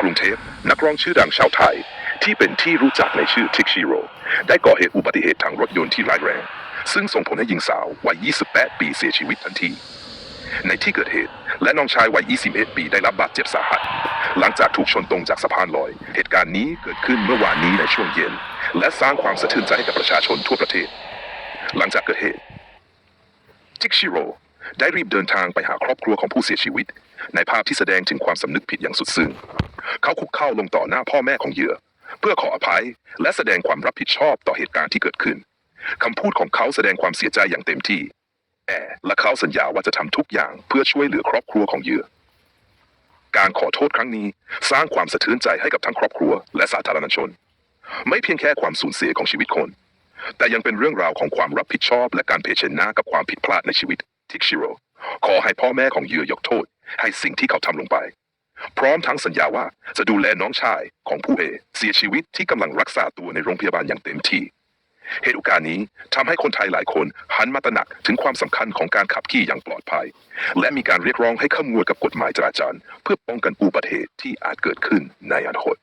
กรุงเทพนักร้องชื่อดังชาวไทย ที่เป็นที่รู้จักในชื่อทิกชิโร่ได้ก่อเหตุอุบัติเหตุทางรถยนต์ที่ร้ายแรง ซึ่งส่งผลให้หญิงสาววัย 28 ปีเสียชีวิตทันที ในที่เกิดเหตุ และน้องชายวัย 21 ปีได้รับบาดเจ็บสาหัส หลังจากถูกชนตรงจากสะพานลอย เหตุการณ์นี้เกิดขึ้นเมื่อวานนี้ในช่วงเย็น และสร้างความสะเทือนใจให้กับประชาชนทั่วประเทศ หลังจากเกิดเหตุจิกชิโร่ได้รีบเดินทางไปหาครอบครัวของผู้เสียชีวิต ในภาพที่แสดงถึงความสำนึกผิดอย่างสุดซึ้ง เขาคุกเข่าลงต่อหน้าพ่อแม่ของเหยื่อ เพื่อขออภัยและแสดงความรับผิดชอบต่อเหตุการณ์ที่เกิดขึ้นคำพูดของเขาแสดงความเสียใจอย่างเต็มที่แต่และเขาสัญญาว่าจะทำทุกอย่างเพื่อช่วยเหลือครอบครัวของเหยื่อ การขอโทษครั้งนี้สร้างความสะเทือนใจให้กับทั้งครอบครัวและสาธารณชน ไม่เพียงแค่ความสูญเสียของชีวิตคน แต่ยังเป็นเรื่องราวของความรับผิดชอบ และการเผชิญหน้ากับความผิดพลาดในชีวิตทิกชิโร่ขอให้พ่อแม่ของเหยื่อยกโทษ ให้สิ่งที่เขาทำลงไป พร้อมทั้งสัญญาว่าจะดูแลน้องชายของผู้เอเสียชีวิตที่กำลังรักษาตัวในโรงพยาบาลอย่างเต็มที่ เหตุการณ์นี้ทำให้คนไทยหลายคนหันมาตระหนักถึงความสำคัญของการขับขี่อย่างปลอดภัย และมีการเรียกร้องให้เข้มงวดกับกฎหมายจราจรเพื่อป้องกันอุบัติเหตุที่อาจเกิดขึ้นในอนาคต